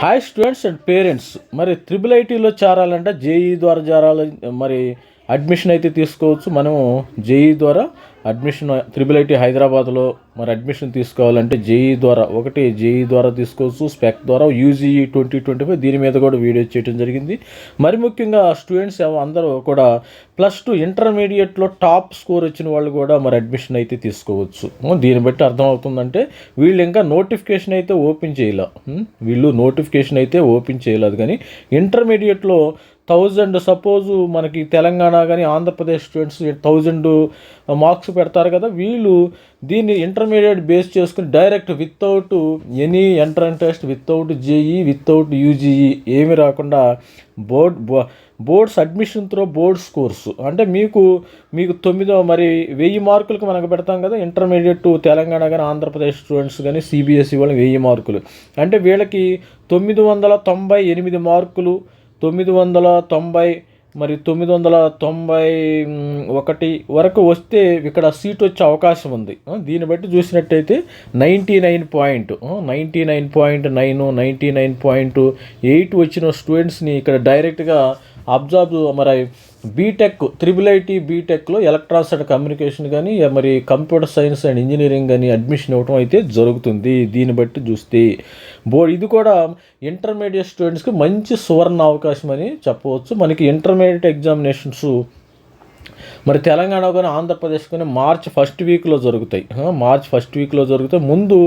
Hi students and parents మరి triple ఐటీలో చేరాలంటే జేఈ ద్వారా చేరాలి మరి అడ్మిషన్ అయితే తీసుకోవచ్చు. మనము జేఈ ద్వారా అడ్మిషన్ త్రిబుల్ ఐటీ హైదరాబాద్లో మరి అడ్మిషన్ తీసుకోవాలంటే జేఈ ద్వారా ఒకటి జేఈ ద్వారా తీసుకోవచ్చు స్పెక్ ద్వారా యూజీఈ ట్వంటీ ట్వంటీ ఫైవ్ దీని మీద కూడా వీడియో చేయడం జరిగింది. మరి ముఖ్యంగా స్టూడెంట్స్ అందరూ కూడా ప్లస్ టూ ఇంటర్మీడియట్లో టాప్ స్కోర్ వచ్చిన వాళ్ళు కూడా మరి అడ్మిషన్ అయితే తీసుకోవచ్చు. దీన్ని బట్టి అర్థమవుతుందంటే వీళ్ళు ఇంకా నోటిఫికేషన్ అయితే ఓపెన్ చేయలే. వీళ్ళు నోటిఫికేషన్ అయితే ఓపెన్ చేయలేదు కానీ ఇంటర్మీడియట్లో థౌజండ్ సపోజు మనకి తెలంగాణ కానీ ఆంధ్రప్రదేశ్ స్టూడెంట్స్ థౌజండ్ మార్క్స్ పెడతారు కదా వీళ్ళు దీన్ని ఇంటర్మీడియట్ బేస్ చేసుకుని direct without any entrance test without JEE without UGEE ఏమి రాకుండా board boards admission through boards course అంటే మీకు మీకు తొమ్మిదో మరి వెయ్యి మార్కులకు మనకు పెడతాం కదా ఇంటర్మీడియట్ తెలంగాణ కానీ ఆంధ్రప్రదేశ్ స్టూడెంట్స్ కానీ సిబిఎస్ఈ వాళ్ళు వెయ్యి మార్కులు. అంటే వీళ్ళకి తొమ్మిది వందల తొంభై ఎనిమిది మార్కులు తొమ్మిది వందల తొంభై మరి తొమ్మిది వందల తొంభై ఒకటి వరకు వస్తే ఇక్కడ సీట్ వచ్చే అవకాశం ఉంది. దీన్ని బట్టి చూసినట్టయితే ninety nine point ninety nine point nine ninety nine point eight వచ్చిన స్టూడెంట్స్ని ఇక్కడ డైరెక్ట్గా అబ్జర్వ్ మరి బీటెక్ త్రిబుల్ ఐటీ బీటెక్లో ఎలక్ట్రానిక్స్ అండ్ కమ్యూనికేషన్ కానీ మరి కంప్యూటర్ సైన్స్ అండ్ ఇంజనీరింగ్ కానీ అడ్మిషన్ ఇవ్వడం అయితే జరుగుతుంది. దీన్ని బట్టి చూస్తే బోర్డ్ ఇది కూడా ఇంటర్మీడియట్ స్టూడెంట్స్కి మంచి సువర్ణ అవకాశం అని చెప్పవచ్చు. మనకి ఇంటర్మీడియట్ ఎగ్జామినేషన్స్ మరి తెలంగాణ కానీ ఆంధ్రప్రదేశ్ కానీ మార్చ్ ఫస్ట్ వీక్లో జరుగుతాయి. మార్చ్ ఫస్ట్ వీక్లో జరుగుతాయి. ముందు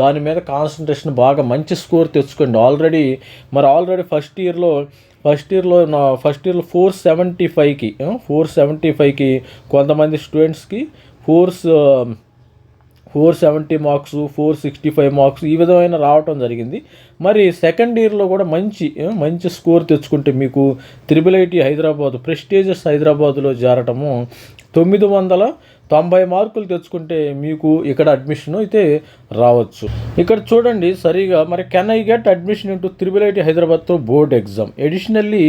దాని మీద కాన్సన్ట్రేషన్ బాగా మంచి స్కోర్ తెచ్చుకోండి. ఆల్రెడీ మరి ఆల్రెడీ ఫస్ట్ ఇయర్లో ఫస్ట్ ఇయర్లో నా ఫస్ట్ ఇయర్లో ఫోర్ సెవెంటీ ఫైవ్కి ఫోర్ సెవెంటీ ఫైవ్కి కొంతమంది స్టూడెంట్స్కి fours four seventy marks four sixty five marks ఈ విధమైన రావటం జరిగింది. మరి సెకండ్ ఇయర్లో కూడా మంచి మంచి స్కోర్ తెచ్చుకుంటే మీకు త్రిబుల్ ఐటీ హైదరాబాద్ ప్రెస్టీజియస్ హైదరాబాద్లో చేరటము తొమ్మిది వందల తొంభై మార్కులు తెచ్చుకుంటే మీకు ఇక్కడ అడ్మిషన్ అయితే రావచ్చు. ఇక్కడ చూడండి సరిగా మరి can I get admission into triple IT హైదరాబాద్తో board exam additionally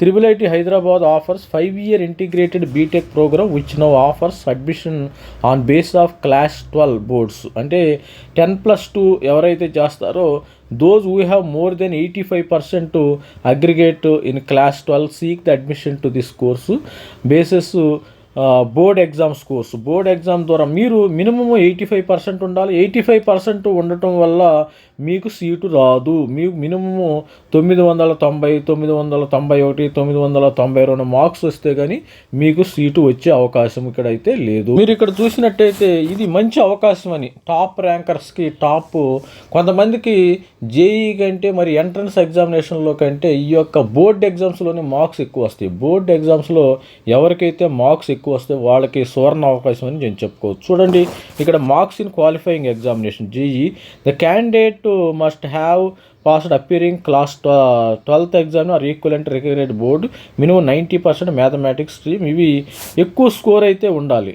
triple IT Hyderabad offers five year integrated B Tech programme which no offers admission on base of class twelve boards అంటే ten plus two ఎవరైతే చేస్తారో Those who have more than 85% to aggregate in class 12 seek the admission to this course. Basis board exams course. Board exam ద్వారా మీరు minimum eighty five percent ఉండాలి. Eighty five percent ఉండటం వల్ల మీకు seat రాదు. మీకు మినిమము తొమ్మిది వందల తొంభై తొమ్మిది వందల తొంభై ఒకటి తొమ్మిది వందల తొంభై రెండు మార్క్స్ వస్తే కానీ మీకు సీటు వచ్చే అవకాశం ఇక్కడ అయితే లేదు. మీరు ఇక్కడ చూసినట్టయితే ఇది మంచి అవకాశం అని. టాప్ ర్యాంకర్స్కి టాప్ కొంతమందికి జేఈ కంటే మరి ఎంట్రన్స్ ఎగ్జామినేషన్లో కంటే ఈ యొక్క బోర్డ్ ఎగ్జామ్స్లోనే మార్క్స్ ఎక్కువ వస్తాయి. బోర్డ్ ఎగ్జామ్స్లో ఎవరికైతే మార్క్స్ ఎక్కువ ఎక్కువ వస్తే వాళ్ళకి సువర్ణ అవకాశం అని నేను చెప్పుకోవచ్చు. చూడండి ఇక్కడ marks in qualifying examination JEE the candidate must have passed appearing class twelfth exam or equivalent recognized board. Minimum ninety percent mathematics stream. ఇవి ఎక్కువ స్కోర్ అయితే ఉండాలి.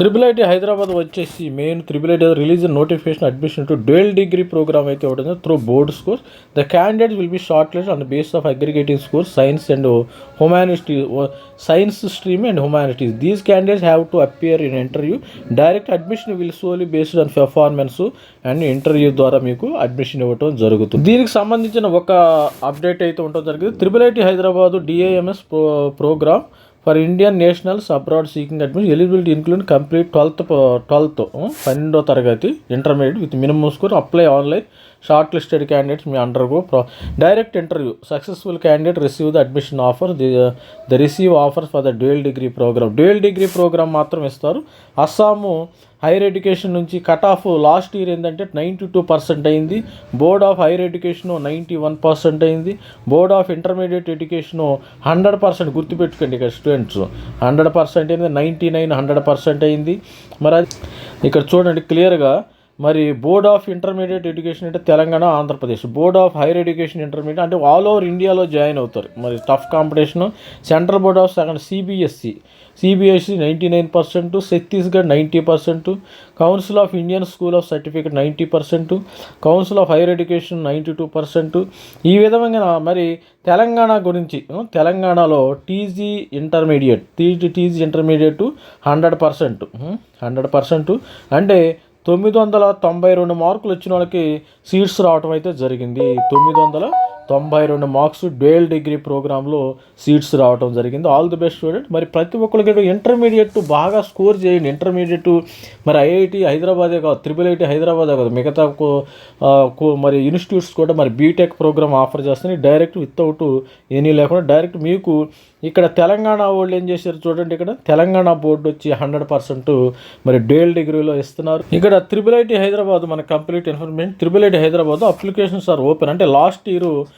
త్రిబుల్ ఐటీ హైదరాబాద్ వచ్చేసి main triple IT release notification admission to dual degree program అయితే ఉంటుంది through board scores the candidate will be short list on the base of aggregating score science and humanity science stream and humanities these candidates have to appear in interview direct admission will solely based on performance and interview ద్వారా మీకు admission ఇవ్వటం జరుగుతుంది. దీనికి సంబంధించిన ఒక update అయితే ఉండటం జరిగింది. Triple IT Hyderabad DAMS pro program for Indian nationals abroad seeking admission eligibility include complete twelfth twelfth పన్నెండో తరగతి intermediate with minimum score apply online short listed candidates me under pro direct interview successful candidate receive the admission offer the the receive offer for the dual degree program dual degree program మాత్రం ఇస్తారు. Assam higher education నుంచి cut off last year ఏంటంటే ninety two percent అయింది. Board of higher education ninety one percent అయింది. Board of intermediate education hundred percent గుర్తుపెట్టుకోండి ఇక్కడ students hundred percent అయింది ninety nine hundred percent అయింది. మరి అది ఇక్కడ చూడండి క్లియర్గా మరి బోర్డ్ ఆఫ్ ఇంటర్మీడియట్ ఎడ్యుకేషన్ అంటే Telangana Andhra Pradesh. Board of higher education intermediate అంటే ఆల్ ఓవర్ ఇండియాలో జాయిన్ అవుతారు. మరి tough competition central board of second CBSE CBSE ninety nine percent Chhattisgarh ninety percent council of Indian school of certificate ninety percent council of higher education ninety two percent. ఈ విధంగా మరి తెలంగాణ గురించి తెలంగాణలో TG intermediate TG TG intermediate hundred percent hundred percent. అంటే తొమ్మిది వందల తొంభై రెండు మార్కులు వచ్చిన వాళ్ళకి సీట్స్ రావటం అయితే జరిగింది. తొమ్మిది వందల తొంభై రెండు మార్క్స్ డ్యూయల్ డిగ్రీ ప్రోగ్రాంలో సీట్స్ రావడం జరిగింది. ఆల్ ది బెస్ట్ స్టూడెంట్ మరి ప్రతి ఒక్కరికి ఇంటర్మీడియట్ బాగా స్కోర్ చేయండి. ఇంటర్మీడియట్ మరి ఐఐటి హైదరాబాదే కాదు త్రిబుల్ ఐటీ హైదరాబాదే కాదు మిగతా కో- కో- మరి ఇన్స్టిట్యూట్స్ కూడా మరి బీటెక్ ప్రోగ్రామ్ ఆఫర్ చేస్తున్నాయి. డైరెక్ట్ వితౌట్ ఎనీ లేకుండా డైరెక్ట్ మీకు ఇక్కడ తెలంగాణ వాళ్ళు ఏం చేశారు చూడండి ఇక్కడ. తెలంగాణ బోర్డు వచ్చి హండ్రెడ్ పర్సెంట్ మరి డ్యూయల్ డిగ్రీలో ఇస్తున్నారు. ఇక్కడ త్రిబుల్ ఐటీ హైదరాబాద్ మన complete information triple IT Hyderabad applications are open అంటే last year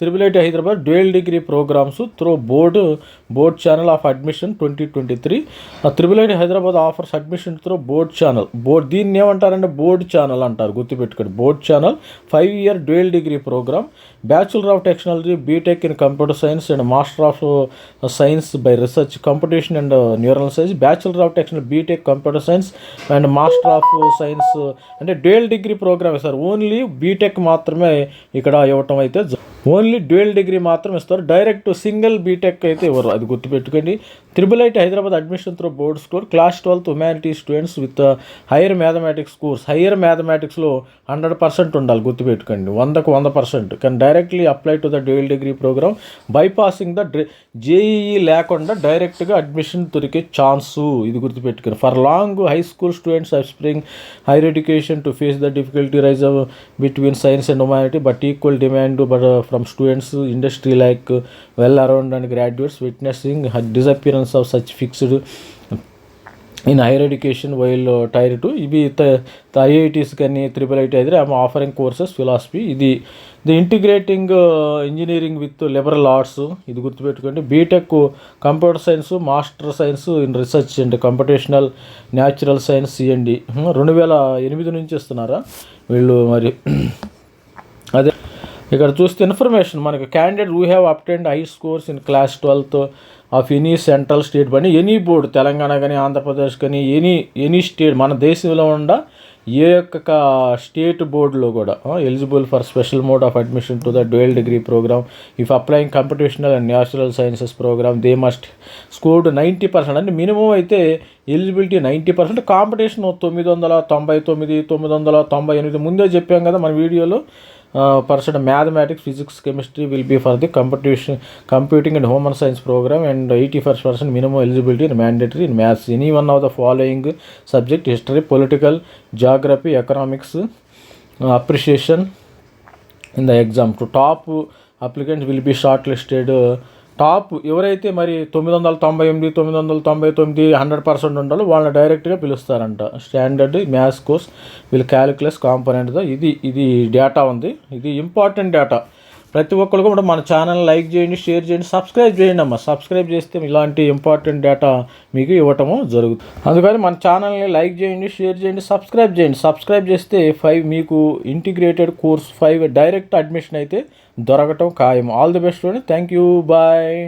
triple IT Hyderabad dual degree programs through board board channel of admission twenty twenty three triple IT Hyderabad offers admission through board channel board దీన్ని ఏమంటారంటే board channel అంటారు గుర్తుపెట్టుకోండి. Board channel five year dual degree program bachelor of technology BTech in computer science and master of science by research competition and neural science bachelor of technology BTech computer science and master of science అంటే dual degree program sir? Only BTech మాత్రమే ఇక్కడ ఇవ్వటం అయితే only only dual degree మాత్రం ఇస్తారు. Direct single B Tech అయితే ఇవ్వరు. అది గుర్తుపెట్టుకోండి. Triple IT Hyderabad admission through board score class twelfth humanity students with higher mathematics course higher మ్యాథమెటిక్స్లో hundred percent ఉండాలి. గుర్తుపెట్టుకోండి. వందకు వంద పర్సెంట్ కానీ directly apply to the dual degree program bypassing the JEE లేకుండా డైరెక్ట్గా అడ్మిషన్ దొరికే ఛాన్సు ఇది గుర్తుపెట్టుకోండి. For long high school students spring higher education to face the difficulty rise between science and humanity but equal demand but from students industry like well around and graduates witnessing disappearance of such fixed in higher education while tier two ఇవి IITs కానీ triple IT అయితే ఆమె offering courses philosophy ఇది the integrating engineering with liberal arts ఇది గుర్తుపెట్టుకోండి BTech computer science master science in research and computational natural science CMD రెండు వేల ఎనిమిది నుంచి ఇస్తున్నారా వీళ్ళు మరి అదే ఇక్కడ చూస్తే ఇన్ఫర్మేషన్ మనకి candidate who have obtained high scores in class twelfth of any central state బండి ఎనీ బోర్డు తెలంగాణ కానీ ఆంధ్రప్రదేశ్ కానీ ఎనీ ఎనీ స్టేట్ మన దేశంలో ఉండ ఏ యొక్క స్టేట్ బోర్డులో కూడా eligible for special mode of admission to the dual degree program if applying computational and natural sciences program they must scored ninety percent అంటే మినిమం అయితే ఎలిజిబిలిటీ నైంటీ పర్సెంట్ కాంపిటీషన్ తొమ్మిది వందల తొంభై తొమ్మిది తొమ్మిది వందల తొంభై ఎనిమిది ముందే చెప్పాం కదా మన వీడియోలో. percent mathematics physics chemistry will be for the competition, computing and human science program and 81st percent minimum eligibility and mandatory in maths. Any one of the following subject history political geography economics uh, appreciation in the exam. To top applicants will be shortlisted uh, top ఎవరైతే మరి తొమ్మిది వందల తొంభై ఎనిమిది తొమ్మిది వందల తొంభై తొమ్మిది హండ్రెడ్ పర్సెంట్ ఉండాలో వాళ్ళని డైరెక్ట్గా పిలుస్తారంట. స్టాండర్డ్ మ్యాథ్స్ కోర్స్ వీళ్ళు క్యాలిక్యులస్ కాంపోనెంట్తో. ఇది ఇది డేటా ఉంది. ఇది ఇంపార్టెంట్ డేటా. ప్రతి ఒక్కరు కూడా మన ఛానల్ లైక్ చేయండి షేర్ చేయండి సబ్స్క్రైబ్ చేయండి అమ్మ. సబ్స్క్రైబ్ చేస్తే ఇలాంటి ఇంపార్టెంట్ డేటా మీకు ఇవ్వటము జరుగుతుంది. అందుకని మన ఛానల్ని లైక్ చేయండి షేర్ చేయండి సబ్స్క్రైబ్ చేయండి. సబ్స్క్రైబ్ చేస్తే ఫైవ్ మీకు integrated course five direct admission అయితే దొరకటం ఖాయం all the best thank you. Bye.